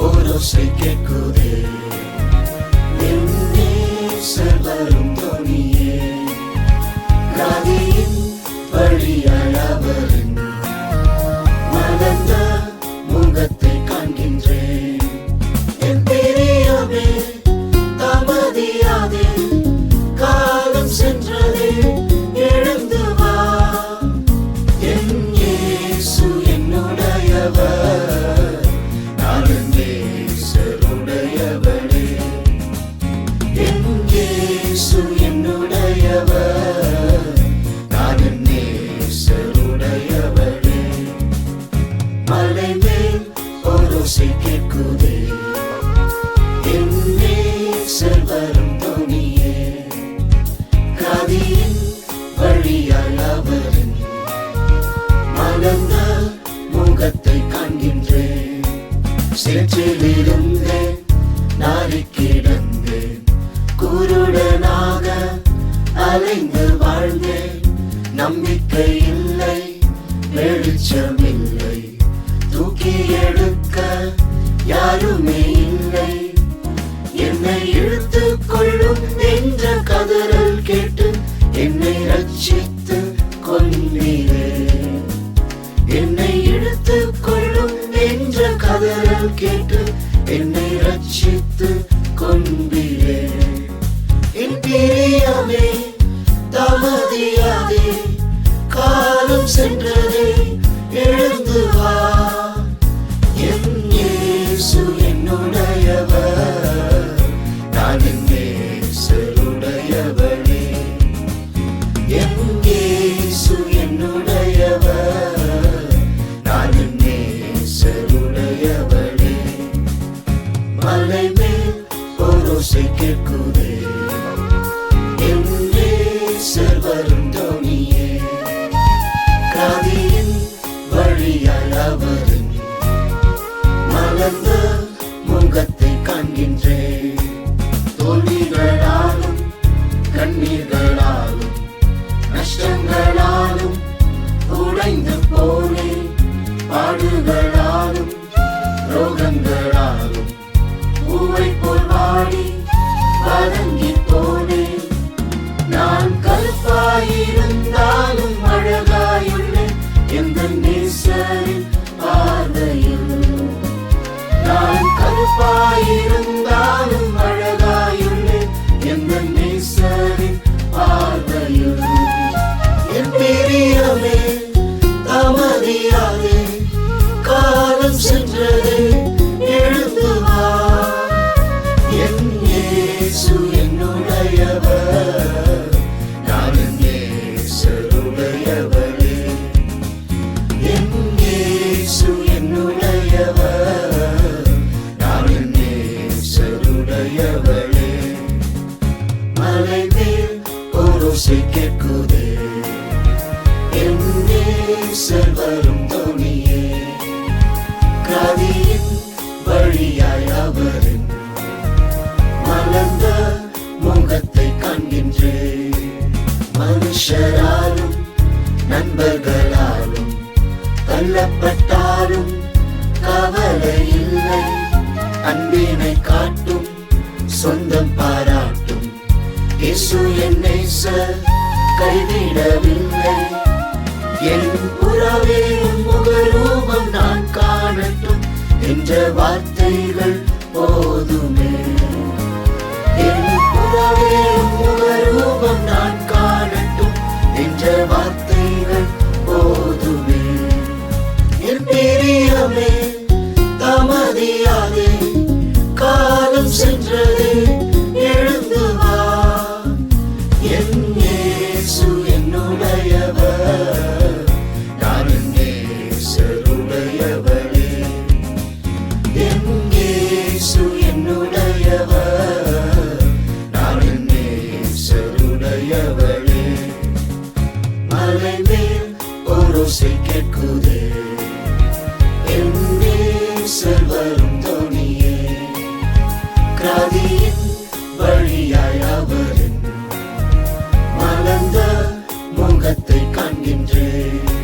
மலை ஓரோசை கேட்குதே என் நேசர் வரும் தொனியே ராதி ஓசை கேட்குதே. என் நேசர் வரும் தொனியே கதியின் வழியால் அவரின் மலர்ந்த முகத்தை காண்கின்றேன். சேற்றிலிருந்தேன் நாரி கிடந்தேன் குருடனாக அலைந்து வாழ்ந்தேன் நம்பிக்கை இல்லை வெளிச்சமில்லை தூக்கிய யாருமே இல்லை. என்னை இழுத்துக் கொள்ளும் என்ற கதறல் கேட்டு என்னை ரட்சித்து கொள்ளீரே என்னை இழுத்துக் கொள்ளும் என்ற கதறல் கேட்டு என்னை ரட்சித்து கொண்டு மலை மேல் ஓரோசை கேட்குதே என் நேசர் வரும் தோணியே காதியின் வழியால் அவரின் மலர்ந்த முகத்தை காண்கின்றேன் பாடி வாடி போனேன் நான் கருப்பாயிருந்தாலும் அழகாயுள்ளேன் எந்த நேசரின் பார்வையில். நான் கருப்பாயிருந்த இயேசு என்னுடையவர். நான் என் நேசருடையவரே என் இயேசு என்னுடையவர். நான் என் நேசருடையவரே மலை மேல் ஓரோசை கேட்குதே. என் நேசர் மனுஷராலும் நண்பர்களாலும் தள்ளப்பட்டாலும் கவலை இல்லை. அன்பினை காட்டும் சொந்தம் பாராட்டும். இசு என்னை சார் கைவிடவில்லை. என் புறவே உன் முகரூபம் நான் காணட்டும் என்ற வார்த்தைகள் என்னுடையவர் நான் என் நேசருடையவரே என் இயேசு என்னுடையவர் நான் என் நேசருடையவரே மலை மேல் ஓரோசை கேட்குதே என் நேசர் te canguin